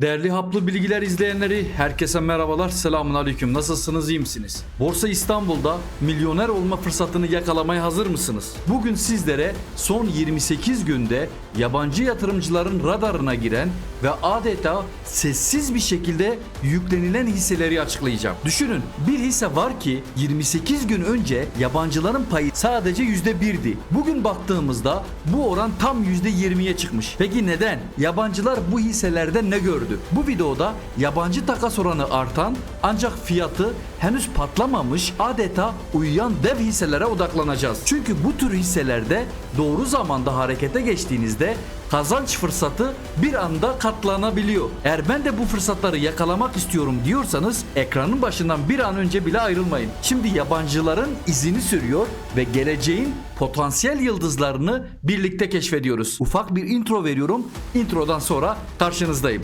Değerli haplı bilgiler izleyenleri herkese merhabalar selamun aleyküm nasılsınız iyi misiniz? Borsa İstanbul'da milyoner olma fırsatını yakalamaya hazır mısınız? Bugün sizlere son 28 günde yabancı yatırımcıların radarına giren ve adeta sessiz bir şekilde yüklenilen hisseleri açıklayacağım. Düşünün bir hisse var ki 28 gün önce yabancıların payı sadece %1'di. Bugün baktığımızda bu oran tam %20'ye çıkmış. Peki neden? Yabancılar bu hisselerde ne gördü? Bu videoda yabancı takas oranı artan ancak fiyatı henüz patlamamış adeta uyuyan dev hisselere odaklanacağız. Çünkü bu tür hisselerde doğru zamanda harekete geçtiğinizde kazanç fırsatı bir anda katlanabiliyor. Eğer ben de bu fırsatları yakalamak istiyorum diyorsanız ekranın başından bir an önce bile ayrılmayın. Şimdi yabancıların izini sürüyor ve geleceğin potansiyel yıldızlarını birlikte keşfediyoruz. Ufak bir intro veriyorum. Introdan sonra karşınızdayım.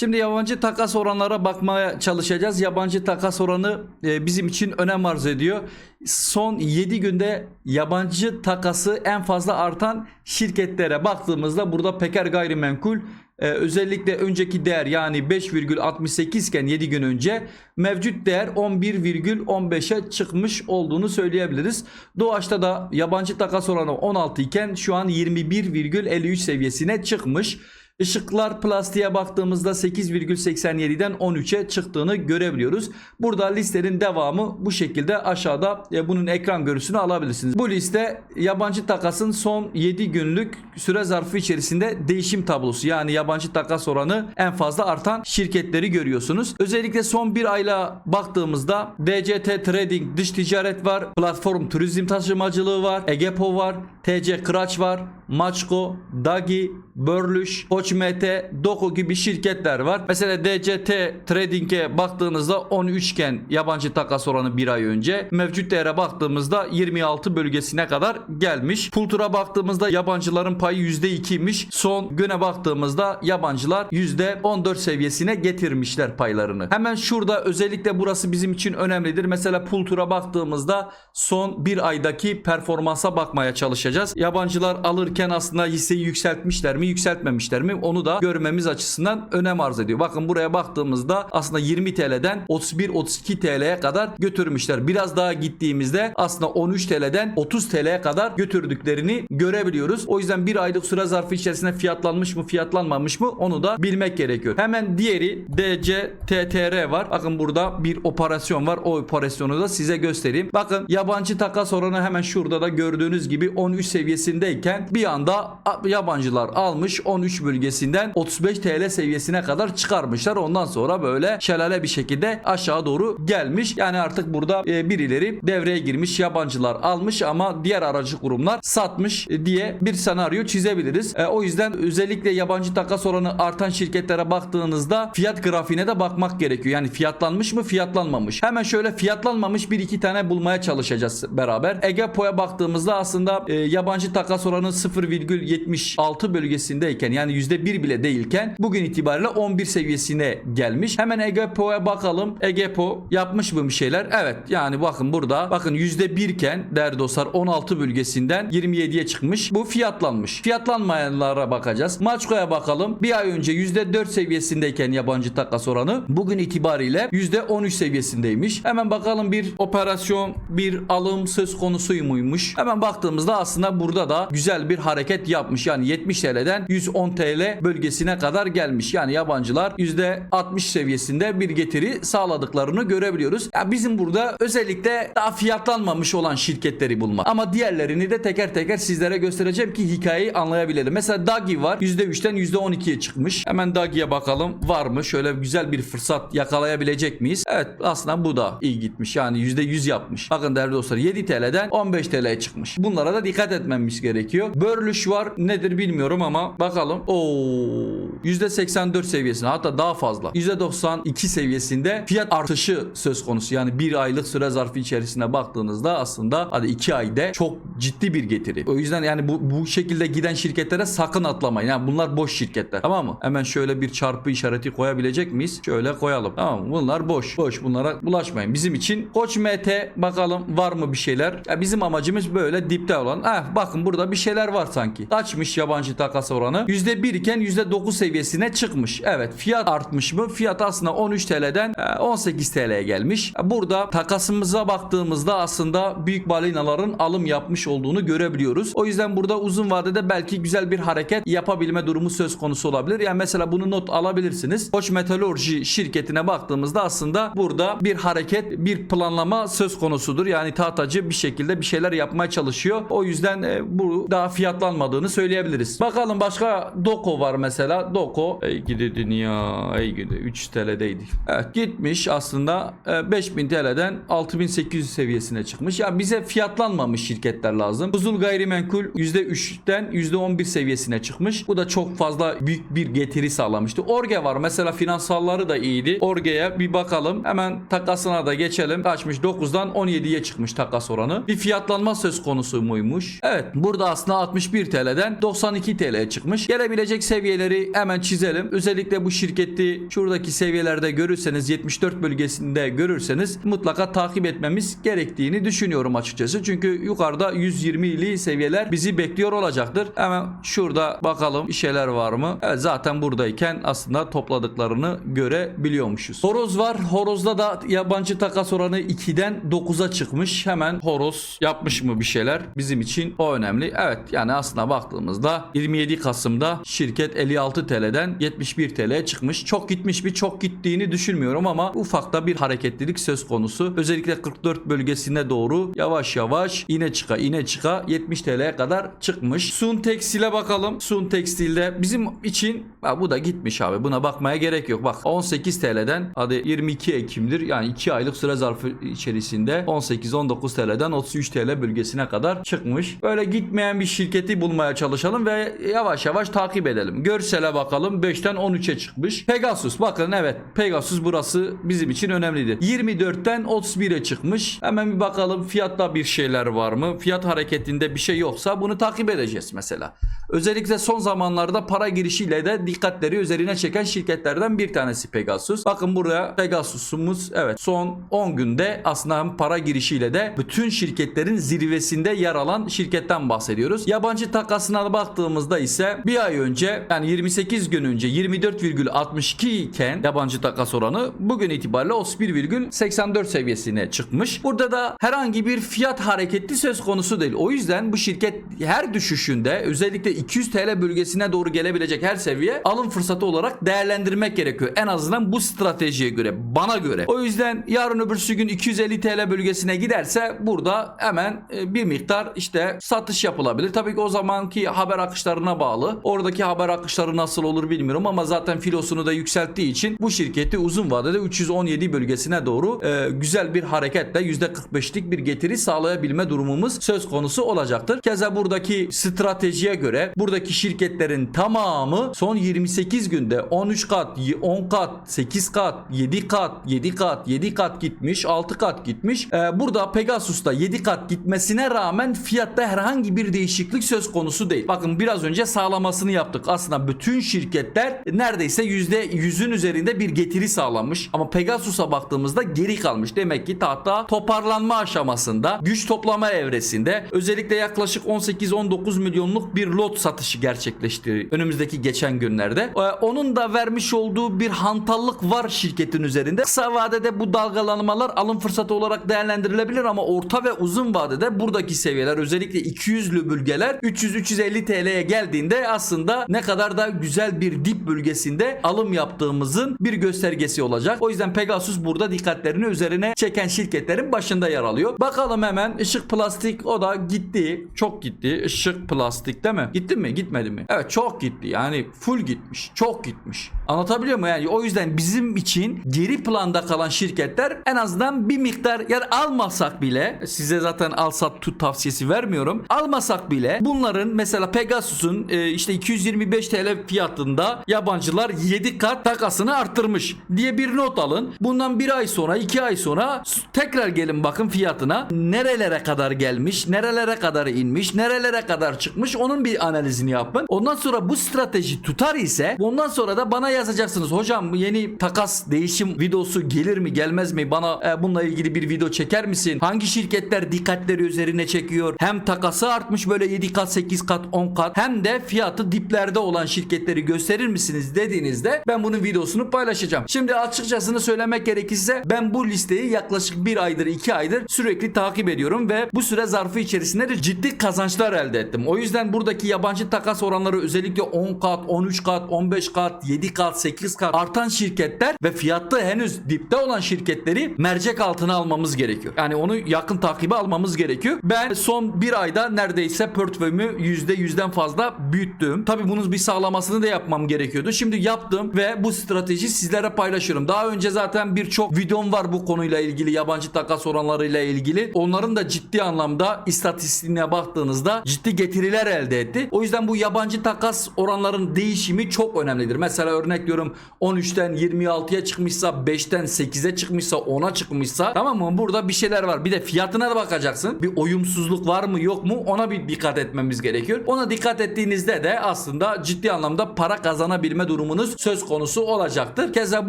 Şimdi yabancı takas oranlara bakmaya çalışacağız. Yabancı takas oranı e, bizim için önem arz ediyor. Son 7 günde yabancı takası en fazla artan şirketlere baktığımızda burada Peker Gayrimenkul e, özellikle önceki değer yani 5,68 iken 7 gün önce mevcut değer 11,15'e çıkmış olduğunu söyleyebiliriz. Doğaçta da yabancı takas oranı 16 iken şu an 21,53 seviyesine çıkmış. Işıklar plastiğe baktığımızda 8,87'den 13'e çıktığını görebiliyoruz. Burada listenin devamı bu şekilde aşağıda e, bunun ekran görüntüsünü alabilirsiniz. Bu liste yabancı takasın son 7 günlük süre zarfı içerisinde değişim tablosu. Yani yabancı takas oranı en fazla artan şirketleri görüyorsunuz. Özellikle son bir ayla baktığımızda DCT Trading dış ticaret var, platform turizm taşımacılığı var, Egepo var, TC Kıraç var, Maçko, Dagi, Börlüş, Koçmete, Doku gibi şirketler var. Mesela DCT Trading'e baktığınızda 13 iken yabancı takas oranı bir ay önce. Mevcut değere baktığımızda 26 bölgesine kadar gelmiş. Pultur'a baktığımızda yabancıların payı %2'ymiş. Son güne baktığımızda yabancılar %14 seviyesine getirmişler paylarını. Hemen şurada özellikle burası bizim için önemlidir. Mesela Pultur'a baktığımızda son bir aydaki performansa bakmaya çalışacağız. Yabancılar alırken aslında hisseyi yükseltmişler mi, yükseltmemişler mi? Onu da görmemiz açısından önem arz ediyor. Bakın buraya baktığımızda aslında 20 TL'den 31-32 TL'ye kadar götürmüşler. Biraz daha gittiğimizde aslında 13 TL'den 30 TL'ye kadar götürdüklerini görebiliyoruz. O yüzden bir aylık süre zarfı içerisinde fiyatlanmış mı, fiyatlanmamış mı onu da bilmek gerekiyor. Hemen diğeri DCTTR var. Bakın burada bir operasyon var. O operasyonu da size göstereyim. Bakın yabancı takas oranı hemen şurada da gördüğünüz gibi 13 seviyesindeyken bir anda yabancılar almış 13 bölgesinden 35 TL seviyesine kadar çıkarmışlar. Ondan sonra böyle şelale bir şekilde aşağı doğru gelmiş. Yani artık burada e, birileri devreye girmiş. Yabancılar almış ama diğer aracı kurumlar satmış e, diye bir senaryo çizebiliriz. E, o yüzden özellikle yabancı takas oranı artan şirketlere baktığınızda fiyat grafiğine de bakmak gerekiyor. Yani fiyatlanmış mı fiyatlanmamış. Hemen şöyle fiyatlanmamış bir iki tane bulmaya çalışacağız beraber. Egepo'ya baktığımızda aslında yabancı takas oranı 0,76 bölgesindeyken yani %1 bile değilken bugün itibariyle 11 seviyesine gelmiş. Hemen Egepo'ya bakalım. Egepo yapmış mı bir şeyler? Evet yani bakın burada bakın %1 iken değerli dostlar 16 bölgesinden 27'ye çıkmış. Bu fiyatlanmış. Fiyatlanmayanlara bakacağız. Maçko'ya bakalım. Bir ay önce %4 seviyesindeyken yabancı takas oranı bugün itibariyle %13 seviyesindeymiş. Hemen bakalım bir operasyon bir alım söz konusu muymuş? Hemen baktığımızda aslında burada da güzel bir hareket yapmış. Yani 70 TL'den 110 TL bölgesine kadar gelmiş. Yani yabancılar %60 seviyesinde bir getiri sağladıklarını görebiliyoruz. Ya bizim burada özellikle daha fiyatlanmamış olan şirketleri bulmak. Ama diğerlerini de teker teker sizlere göstereceğim ki hikayeyi anlayabilelim. Mesela Dagi var. %3'ten %12'ye çıkmış. Hemen Dagi'ye bakalım. Var mı? Şöyle güzel bir fırsat yakalayabilecek miyiz? Evet aslında bu da iyi gitmiş. Yani %100 yapmış. Bakın değerli dostlar 7 TL'den 15 TL'ye çıkmış. Bunlara da dikkat etmemiz gerekiyor. Görülüş var nedir bilmiyorum ama bakalım. Oo %84 seviyesinde hatta daha fazla. %92 seviyesinde fiyat artışı söz konusu. Yani bir aylık süre zarfı içerisinde baktığınızda aslında hadi 2 ayda çok ciddi bir getiri. O yüzden yani bu, bu şekilde giden şirketlere sakın atlamayın. Yani bunlar boş şirketler. Tamam mı? Hemen şöyle bir çarpı işareti koyabilecek miyiz? Şöyle koyalım. Tamam mı? Bunlar boş. Boş. Bunlara bulaşmayın. Bizim için Koç MT bakalım var mı bir şeyler? Ya bizim amacımız böyle dipte olan. Eh bakın burada bir şeyler var sanki. Kaçmış yabancı takas oranı? %1 iken %9 seviyesine çıkmış. Evet fiyat artmış mı? Fiyat aslında 13 TL'den e, 18 TL'ye gelmiş. Burada takasımıza baktığımızda aslında büyük balinaların alım yapmış olduğunu görebiliyoruz. O yüzden burada uzun vadede belki güzel bir hareket yapabilme durumu söz konusu olabilir. Yani mesela bunu not alabilirsiniz. Koç Metalurji şirketine baktığımızda aslında burada bir hareket, bir planlama söz konusudur. Yani tahtacı bir şekilde bir şeyler yapmaya çalışıyor. O yüzden e, bu daha fiyatlanmadığını söyleyebiliriz. Bakalım başka Doko var mesela. Doko ey gidi dünya ey gidi 3 TL'deydi. Evet gitmiş aslında e, 5000 TL'den 6800 seviyesine çıkmış. Ya bize fiyatlanmamış şirketler lazım. Uzul gayrimenkul %3'ten %11 seviyesine çıkmış. Bu da çok fazla büyük bir getiri sağlamıştı. Orge var mesela finansalları da iyiydi. Orge'ye bir bakalım. Hemen takasına da geçelim. Kaçmış 9'dan 17'ye çıkmış takas oranı. Bir fiyatlanma söz konusu muymuş? Evet. Burada aslında 61 TL'den 92 TL'ye çıkmış. Gelebilecek seviyeleri hemen çizelim. Özellikle bu şirketi şuradaki seviyelerde görürseniz 74 bölgesinde görürseniz mutlaka takip etmemiz gerektiğini düşünüyorum açıkçası. Çünkü yukarıda 120'li seviyeler bizi bekliyor olacaktır. Hemen şurada bakalım bir şeyler var mı? Evet zaten buradayken aslında topladıklarını görebiliyormuşuz. Horoz var. Horozda da yabancı takas oranı 2'den 9'a çıkmış. Hemen horoz yapmış mı bir şeyler? Bizim için o önemli. Evet yani aslında baktığımızda 27 Kasım'da şirket 56 TL'den 71 TL'ye çıkmış. Çok gitmiş bir çok gittiğini düşünmüyorum ama ufakta bir hareketlilik söz konusu. Özellikle 44 bölgesine doğru yavaş yavaş ine çıka ine çıka 70 TL'ye kadar çıkmış. Sun Tekstil'e bakalım. Sun Tekstil'de bizim için ha, bu da gitmiş abi. Buna bakmaya gerek yok. Bak 18 TL'den hadi 22 Ekim'dir. Yani 2 aylık süre zarfı içerisinde 18-19 TL'den 33 TL bölgesine kadar çıkmış. Böyle gitmeyen bir şirketi bulmaya çalışalım ve yavaş yavaş takip edelim. Görsele bakalım 5'ten 13'e çıkmış. Pegasus bakın evet Pegasus burası bizim için önemliydi. 24'ten 31'e çıkmış. Hemen bir bakalım fiyatta bir şeyler var mı? Fiyat hareketinde bir şey yoksa bunu takip edeceğiz mesela. Özellikle son zamanlarda para girişiyle de dikkatleri üzerine çeken şirketlerden bir tanesi Pegasus. Bakın buraya Pegasus'umuz evet son 10 günde aslında hem para girişiyle de bütün şirketlerin zirvesinde yer alan şirketten bahsediyoruz. Yabancı takasına baktığımızda ise bir ay önce yani 28 gün önce 24,62 iken yabancı takas oranı bugün itibariyle 31,84 seviyesine çıkmış. Burada da herhangi bir fiyat hareketi söz konusu değil. O yüzden bu şirket her düşüşünde özellikle 200 TL bölgesine doğru gelebilecek her seviye alım fırsatı olarak değerlendirmek gerekiyor. En azından bu stratejiye göre, bana göre. O yüzden yarın öbürsü gün 250 TL bölgesine giderse burada hemen e, bir miktar işte satış yapılabilir. Tabii ki o zamanki haber akışlarına bağlı. Oradaki haber akışları nasıl olur bilmiyorum ama zaten filosunu da yükselttiği için bu şirketi uzun vadede 317 bölgesine doğru e, güzel bir hareketle %45'lik bir getiri sağlayabilme durumumuz söz konusu olacaktır. Keza buradaki stratejiye göre buradaki şirketlerin tamamı son 28 günde 13 kat, 10 kat, 8 kat, 7 kat, 7 kat, 7 kat gitmiş, 6 kat gitmiş. Ee, burada Pegasus'ta 7 kat gitmesine rağmen fiyatta herhangi bir değişiklik söz konusu değil. Bakın biraz önce sağlamasını yaptık. Aslında bütün şirketler neredeyse %100'ün üzerinde bir getiri sağlamış. Ama Pegasus'a baktığımızda geri kalmış. Demek ki tahta toparlanma aşamasında, güç toplama evresinde özellikle yaklaşık 18-19 milyonluk bir lot satışı gerçekleşti önümüzdeki geçen günlerde. Ee, onun da vermiş olduğu bir hantallık var şirketin üzerinde. Kısa vadede bu dalgalanmalar alım fırsatı olarak değerlendirilebilir ama orta ve uzun vadede buradaki seviyeler özellikle 200'lü bölgeler 300-350 TL'ye geldiğinde aslında ne kadar da güzel bir dip bölgesinde alım yaptığımızın bir göstergesi olacak. O yüzden Pegasus burada dikkatlerini üzerine çeken şirketlerin başında yer alıyor. Bakalım hemen Işık Plastik o da gitti. Çok gitti. Işık Plastik değil mi? Gitti mi? Gitmedi mi? Evet çok gitti. Yani full gitmiş. Çok gitmiş. Anlatabiliyor muyum? Yani o yüzden bizim için geri planda kalan şirketler en azından bir miktar yani almasak bile size zaten al sat tut tavsiyesi vermiyorum. Almasak bile bunların mesela Pegasus'un e, işte 225 TL fiyatında yabancılar 7 kat takasını arttırmış diye bir not alın. Bundan bir ay sonra 2 ay sonra tekrar gelin bakın fiyatına nerelere kadar gelmiş, nerelere kadar inmiş, nerelere kadar çıkmış onun bir analizini yapın. Ondan sonra bu strateji tutar ise ondan sonra da bana yazacaksınız. Hocam yeni takas değişim videosu gelir mi gelmez mi? Bana e, bununla ilgili bir video çeker misin? Hangi şirketler dikkatleri üzerine çekiyor? Hem takası artmış böyle 7 kat, 8 kat, 10 kat hem de fiyatı diplerde olan şirketleri gösterir misiniz dediğinizde ben bunun videosunu paylaşacağım. Şimdi açıkçasını söylemek gerekirse ben bu listeyi yaklaşık bir aydır 2 aydır sürekli takip ediyorum ve bu süre zarfı içerisinde de ciddi kazançlar elde ettim. O yüzden buradaki yabancı takas oranları özellikle 10 kat, 13 kat, 15 kat, 7 kat, 8 kat artan şirketler ve fiyatta henüz dipte olan şirketleri mercek altına almamız gerekiyor. Yani onu yakın takibe almamız gerekiyor. Ben son bir ayda neredeyse portföyümü %100'den fazla büyüttüm. Tabi bunun bir sağlamasını da yapmam gerekiyordu. Şimdi yaptım ve bu strateji sizlere paylaşıyorum. Daha önce zaten birçok videom var bu konuyla ilgili yabancı takas oranlarıyla ilgili. Onların da ciddi anlamda istatistiğine baktığınızda ciddi getiriler elde etti. O yüzden bu yabancı takas oranların değişimi çok önemlidir. Mesela örnek diyorum 13'ten 26'ya çıkmışsa 5'ten 8'e çıkmışsa 10'a çıkmışsa tamam mı? Burada bir şeyler var. Bir de fiyatına da bakacaksın. Bir uyumsuzluk var mı yok mu ona bir dikkat etmemiz gerekiyor. Ona dikkat ettiğinizde de aslında ciddi anlamda para kazanabilme durumunuz söz konusu olacaktır. Keza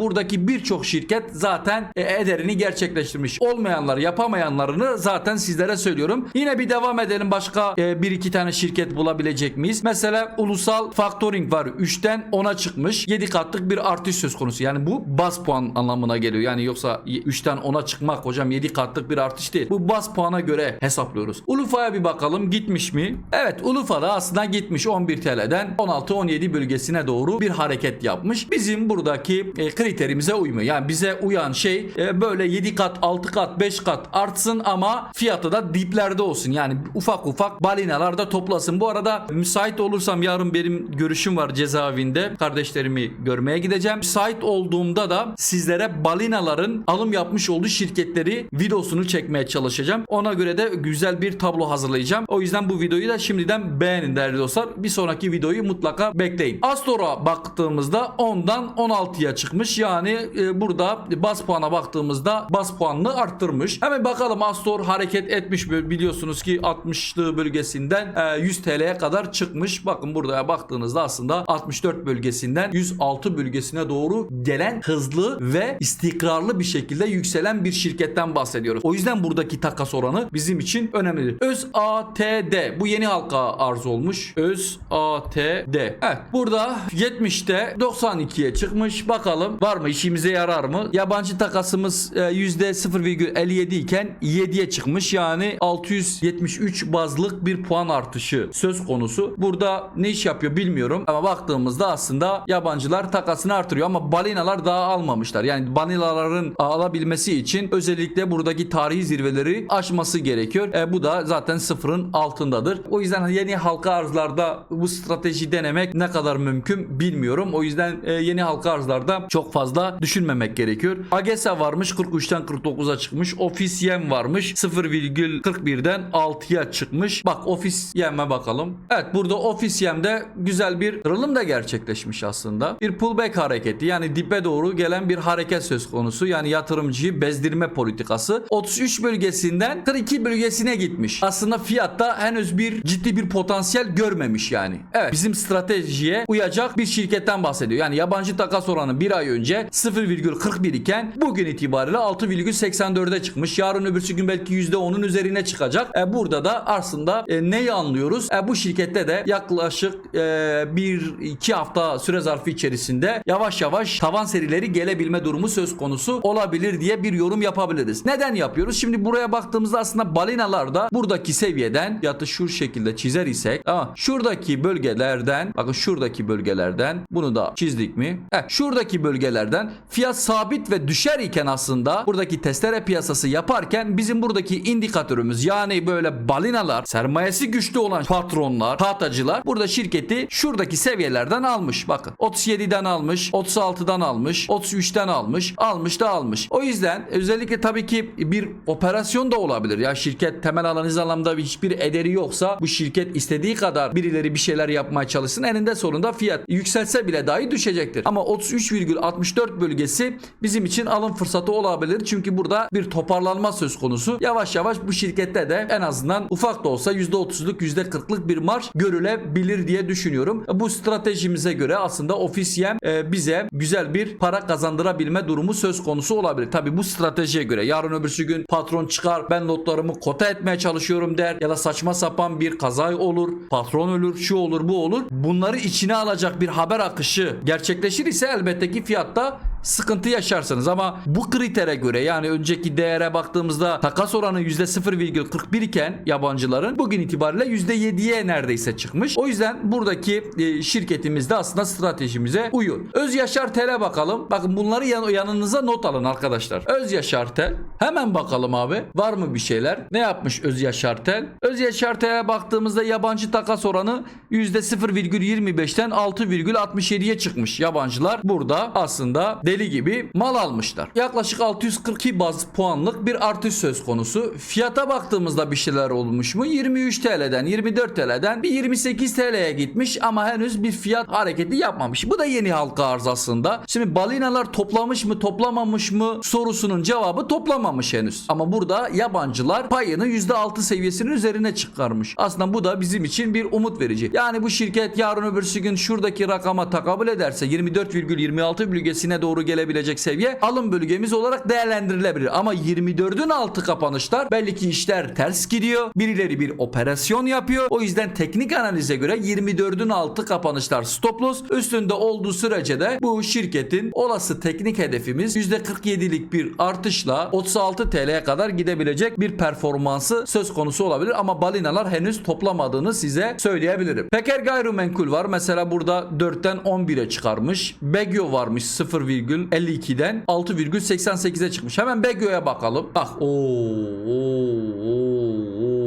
buradaki birçok şirket zaten e, ederini gerçekleştirmiş. Olmayanlar yapamayanlarını zaten sizlere söylüyorum. Yine bir devam edelim başka e, bir iki tane şirket bulabilecek miyiz? Mesela ulusal factoring var. 3'ten 10'a çıkmış. 7 katlık bir artış söz konusu. Yani bu bas puan anlamına geliyor. Yani yoksa 3'ten 10'a çıkmak hocam 7 katlık bir artış değil. Bu bas puana göre hesaplıyoruz. Ulufa'ya bir bakalım gitmiş mi? Evet Ulufa'da aslında gitmiş 11 TL'den 16-17 bölgesine doğru bir hareket yapmış. Bizim buradaki e, kriterimize uymuyor. Yani bize uyan şey e, böyle 7 kat, 6 kat, 5 kat artsın ama fiyatı da diplerde olsun. Yani ufak ufak balinalar da toplasın. Bu arada müsait olursam yarın benim görüşüm var cezaevinde. Kardeşlerimi görmeye gideceğim. Müsait olduğumda da sizlere balinaların alım yapmış olduğu şirketleri videosunu çekmeye çalışacağım. Ona göre de güzel bir tablo hazırlayacağım. O yüzden bu videoyu da şimdiden beğenin değerli dostlar. Bir sonraki videoyu mutlaka bekleyin. Astor'a baktığımızda 10'dan 16'ya çıkmış. Yani e, burada bas puana baktığımızda bas puanını arttırmış. Hemen bakalım Astor hareket etmiş mi? Biliyorsunuz ki 60'lı bölgesinden e, 100 TL'ye kadar çıkmış. Bakın burada baktığınızda aslında 64 bölgesinden 106 bölgesine doğru gelen hızlı ve istikrarlı bir şekilde yükselen bir şirketten bahsediyoruz. O yüzden buradaki takas oranı bizim için önemlidir. Öz ATD bu yeni halka arz olmuş. Öz ATD. Evet burada 70'te 92'ye çıkmış. Bakalım var mı işimize yarar mı? Yabancı takasımız e, %0,57 iken 7'ye çıkmış. Yani 673 bazlık bir puan artışı söz konusu. Burada ne iş yapıyor bilmiyorum ama baktığımızda aslında yabancılar takasını artırıyor ama balinalar daha almamışlar. Yani balinaların alabilmesi için özellikle buradaki tarihi zirveleri aşması gerekiyor. E, bu da zaten sıfırın altındadır. O yüzden yeni halka arzlarda bu strateji denemek ne kadar mümkün bilmiyorum. O yüzden e, yeni halka arzlarda çok fazla düşünmemek gerekiyor. AGESA varmış 43'ten 49'a çıkmış. Ofis Yem varmış 0,41'den 6'ya çıkmış. Bak Ofis Yem'e bakalım. Evet burada Ofis Yem'de güzel bir kırılım da gerçekleşmiş aslında. Bir pullback hareketi yani dibe doğru gelen bir hareket söz konusu. Yani yatırımcıyı bezdirme politikası. 33 bölgesinden 42 bölgesine gitmiş. Aslında fiyatta henüz bir ciddi bir potansiyel görmemiş yani. Evet bizim stratejiye uyacak bir şirketten bahsediyor. Yani yabancı takas oranı bir ay önce 0,41 iken bugün itibariyle 6,84'e çıkmış. Yarın öbürsü gün belki %10'un üzerine çıkacak. E, burada da aslında e, neyi anlıyoruz? E, bu şirkette de yaklaşık e, bir iki hafta süre zarfı içerisinde yavaş yavaş tavan serileri gelebilme durumu söz konusu olabilir diye bir yorum yapabiliriz. Neden yapıyoruz? Şimdi buraya baktığımızda aslında balinalar da buradaki seviyeden ya da şu şekilde çizer isek ama şuradaki bölgelerden bakın şuradaki bölgelerden bunu da çizdik mi? Heh, şuradaki bölgelerden fiyat sabit ve düşer iken aslında buradaki testere piyasası yaparken bizim buradaki indikatörümüz yani böyle balinalar sermayesi güçlü olan patronlar tahtacılar burada şirketi şuradaki seviyelerden almış. Bakın 37'den almış 36'dan almış 33'ten almış almış da almış. O yüzden özellikle tabii ki bir operasyon da olabilir. Ya şirket temel analiz anlamda hiçbir ederi yoksa bu şirket istediği kadar birileri bir şeyler yapmaya çalışsın eninde sonunda fiyat yükselse bile dahi düşecektir. Ama 33,64 bölgesi bizim için alım fırsatı olabilir. Çünkü burada bir toparlanma söz konusu. Yavaş yavaş bu şirkette de en azından ufak da olsa %30'luk %40'lık bir marş görülebilir diye düşünüyorum. Bu stratejimize göre aslında ofis yem e, bize güzel bir para kazandırabilme durumu söz konusu olabilir. Tabi bu stratejiye göre yarın öbürsü gün patron çıkar ben notlarımı kota etmeye çalışıyorum der ya da saçma sapan bir kaza olur patron ölür şu olur bu olur. Bunları içine alacak bir haber akışı gerçekleşir ise elbette ki fiyatta sıkıntı yaşarsınız ama bu kritere göre yani önceki değere baktığımızda takas oranı %0,41 iken yabancıların bugün itibariyle %7'ye neredeyse çıkmış. O yüzden buradaki e, şirketimizde aslında stratejimize uyuyor. Öz Yaşar Tel'e bakalım. Bakın bunları yan- yanınıza not alın arkadaşlar. Öz Yaşar Tel. Hemen bakalım abi. Var mı bir şeyler? Ne yapmış Öz Yaşar Tel? Öz Yaşar Tel'e baktığımızda yabancı takas oranı %0,25'ten 6,67'ye çıkmış. Yabancılar burada aslında deli gibi mal almışlar. Yaklaşık 642 baz puanlık bir artış söz konusu. Fiyata baktığımızda bir şeyler olmuş mu? 23 TL'den 24 TL'den bir 28 TL'ye gitmiş ama henüz bir fiyat hareketi yapmamış. Bu da yeni halka arz aslında. Şimdi balinalar toplamış mı toplamamış mı sorusunun cevabı toplamamış henüz. Ama burada yabancılar payını %6 seviyesinin üzerine çıkarmış. Aslında bu da bizim için bir umut verici. Yani bu şirket yarın öbürsü gün şuradaki rakama takabül ederse 24,26 bölgesine doğru gelebilecek seviye alım bölgemiz olarak değerlendirilebilir. Ama 24'ün altı kapanışlar belli ki işler ters gidiyor. Birileri bir operasyon yapıyor. O yüzden teknik analize göre 24'ün altı kapanışlar stop loss. Üstünde olduğu sürece de bu şirketin olası teknik hedefimiz %47'lik bir artışla 36 TL'ye kadar gidebilecek bir performansı söz konusu olabilir. Ama balinalar henüz toplamadığını size söyleyebilirim. Peker gayrimenkul var. Mesela burada 4'ten 11'e çıkarmış. Begyo varmış 0,52'den 6,88'e çıkmış. Hemen Begyo'ya bakalım. Bak ooo oo, oo, oo.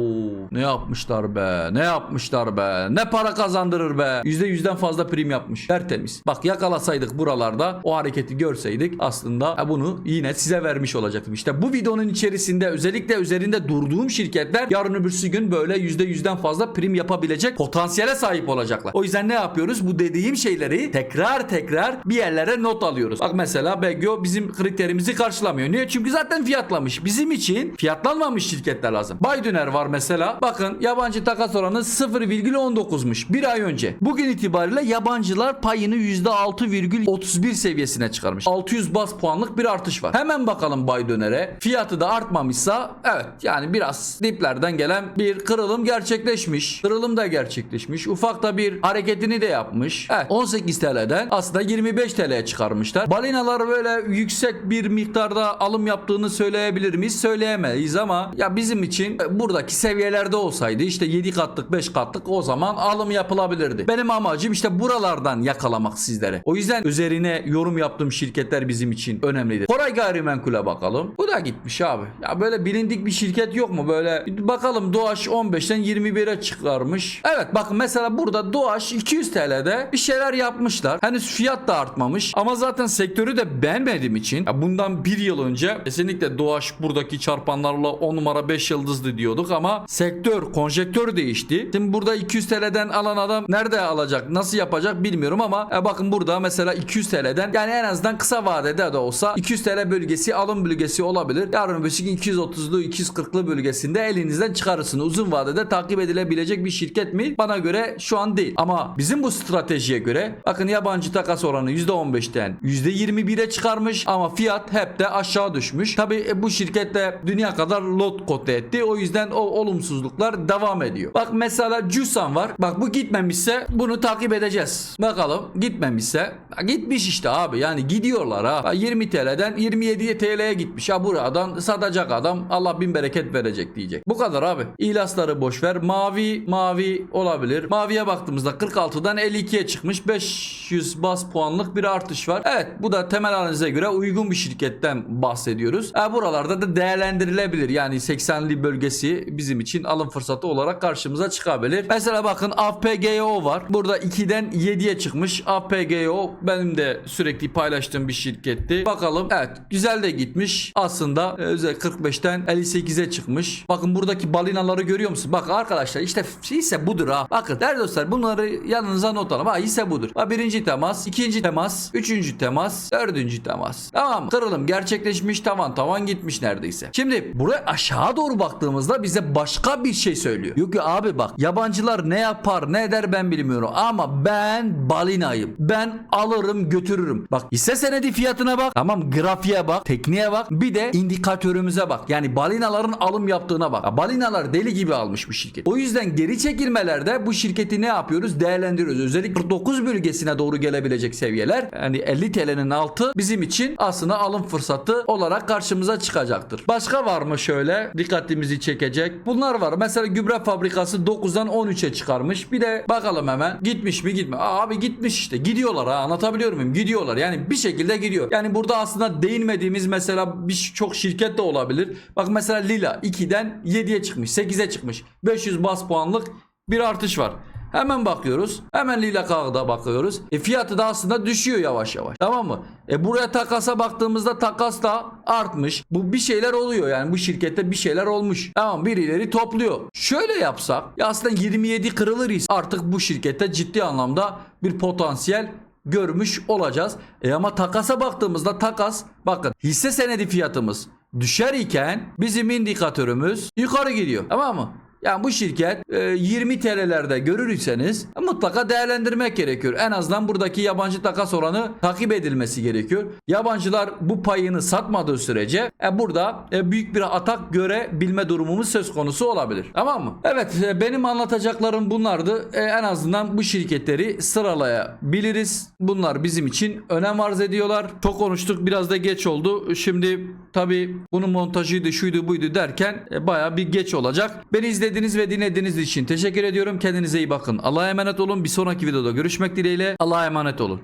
Ne yapmışlar be ne yapmışlar be? Ne para kazandırır be? %100'den fazla prim yapmış. Tertemiz. Bak yakalasaydık buralarda o hareketi görseydik aslında ha, bunu yine size vermiş olacaktım. İşte bu videonun içerisinde özellikle üzerinde durduğum şirketler yarın öbürsü gün böyle %100'den fazla prim yapabilecek potansiyele sahip olacaklar. O yüzden ne yapıyoruz? Bu dediğim şeyleri tekrar tekrar bir yerlere not alıyoruz. Bak mesela Begyo bizim kriterimizi karşılamıyor. Niye? Çünkü zaten fiyatlamış. Bizim için fiyatlanmamış şirketler lazım. Baydüner var mesela bakın yabancı takas oranı 0,19'muş bir ay önce. Bugün itibariyle yabancılar payını %6,31 seviyesine çıkarmış. 600 bas puanlık bir artış var. Hemen bakalım Baydöner'e fiyatı da artmamışsa evet yani biraz diplerden gelen bir kırılım gerçekleşmiş. Kırılım da gerçekleşmiş. Ufak da bir hareketini de yapmış. Evet 18 TL'den aslında 25 TL'ye çıkarmışlar. Balinalar böyle yüksek bir miktarda alım yaptığını söyleyebilir miyiz? Söyleyemeyiz ama ya bizim için e, buradaki seviyelerde olsaydı işte 7 katlık 5 katlık o zaman alım yapılabilirdi. Benim amacım işte buralardan yakalamak sizlere. O yüzden üzerine yorum yaptığım şirketler bizim için önemlidir. Koray Gayrimenkul'e bakalım. Bu da gitmiş abi. Ya böyle bilindik bir şirket yok mu? Böyle bakalım Doğaç 15'ten 21'e çıkarmış. Evet bakın mesela burada Doğaç 200 TL'de bir şeyler yapmışlar. Henüz fiyat da artmamış. Ama zaten sektörü de beğenmediğim için ya bundan bir yıl önce kesinlikle Doğaç buradaki çarpanlarla 10 numara 5 yıldızlı diyorduk ama sektör, konjektör değişti. Şimdi burada 200 TL'den alan adam nerede alacak, nasıl yapacak bilmiyorum ama e, bakın burada mesela 200 TL'den yani en azından kısa vadede de olsa 200 TL bölgesi alım bölgesi olabilir. Yarın öbür gün 230'lu 240'lı bölgesinde elinizden çıkarırsınız. Uzun vadede takip edilebilecek bir şirket mi? Bana göre şu an değil. Ama bizim bu stratejiye göre bakın yabancı takas oranı %15'ten %21'e çıkarmış ama fiyat hep de aşağı düşmüş. Tabi bu şirket de dünya kadar lot kote etti. O yüzden o olumsuzluklar devam ediyor. Bak mesela Jusan var. Bak bu gitmemişse bunu takip edeceğiz. Bakalım gitmemişse gitmiş işte abi yani gidiyorlar ha. Bak 20 TL'den 27 TL'ye gitmiş. Ha buradan satacak adam Allah bin bereket verecek diyecek. Bu kadar abi. İlasları boş ver. Mavi mavi olabilir. Maviye baktığımızda 46'dan 52'ye çıkmış. 500 bas puanlık bir artış var. Evet bu da temel analize göre uygun bir şirketten bahsediyoruz. Ha, buralarda da değerlendirilebilir. Yani 80'li bölgesi bizim için alım fırsatı olarak karşımıza çıkabilir. Mesela bakın AFPGO var. Burada 2'den 7'ye çıkmış. AFPGO benim de sürekli paylaştığım bir şirketti. Bakalım evet güzel de gitmiş. Aslında e, özel 45'ten 58'e çıkmış. Bakın buradaki balinaları görüyor musun? Bak arkadaşlar işte hisse budur ha. Bakın değerli dostlar bunları yanınıza not alın. Ha hisse budur. Ha, birinci temas, ikinci temas, üçüncü temas, dördüncü temas. Tamam kırılım gerçekleşmiş tavan tavan gitmiş neredeyse. Şimdi buraya aşağı doğru baktığımızda bize başka bir şey söylüyor. Yok ki abi bak yabancılar ne yapar ne eder ben bilmiyorum ama ben balinayım. Ben alırım götürürüm. Bak hisse senedi fiyatına bak. Tamam grafiğe bak, tekniğe bak. Bir de indikatörümüze bak. Yani balinaların alım yaptığına bak. Ya, balinalar deli gibi almış bu şirket. O yüzden geri çekilmelerde bu şirketi ne yapıyoruz? Değerlendiriyoruz. Özellikle 49 bölgesine doğru gelebilecek seviyeler. Yani 50 TL'nin altı bizim için aslında alım fırsatı olarak karşımıza çıkacaktır. Başka var mı şöyle dikkatimizi çekecek? Bunlar var. Mesela gübre fabrikası 9'dan 13'e çıkarmış. Bir de bakalım hemen gitmiş mi gitme. Abi gitmiş işte. Gidiyorlar ha anlatabiliyor muyum? Gidiyorlar. Yani bir şekilde gidiyor. Yani burada aslında değinmediğimiz mesela birçok şirket de olabilir. Bak mesela Lila 2'den 7'ye çıkmış. 8'e çıkmış. 500 bas puanlık bir artış var. Hemen bakıyoruz. Hemen lila kağıda bakıyoruz. E fiyatı da aslında düşüyor yavaş yavaş. Tamam mı? E buraya takasa baktığımızda takas da artmış. Bu bir şeyler oluyor yani bu şirkette bir şeyler olmuş. Tamam birileri topluyor. Şöyle yapsak ya aslında 27 kırılırız. Artık bu şirkette ciddi anlamda bir potansiyel görmüş olacağız. E ama takasa baktığımızda takas bakın hisse senedi fiyatımız düşer iken bizim indikatörümüz yukarı gidiyor. Tamam mı? Yani bu şirket e, 20 TL'lerde görürürseniz mutlaka değerlendirmek gerekiyor. En azından buradaki yabancı takas oranı takip edilmesi gerekiyor. Yabancılar bu payını satmadığı sürece e, burada e, büyük bir atak görebilme durumumuz söz konusu olabilir. Tamam mı? Evet e, benim anlatacaklarım bunlardı. E, en azından bu şirketleri sıralayabiliriz. Bunlar bizim için önem arz ediyorlar. Çok konuştuk biraz da geç oldu. Şimdi tabi bunun montajıydı şuydu buydu derken e, baya bir geç olacak. Beni izlediğiniz ve dinlediğiniz için teşekkür ediyorum. Kendinize iyi bakın. Allah'a emanet olun. Bir sonraki videoda görüşmek dileğiyle. Allah'a emanet olun.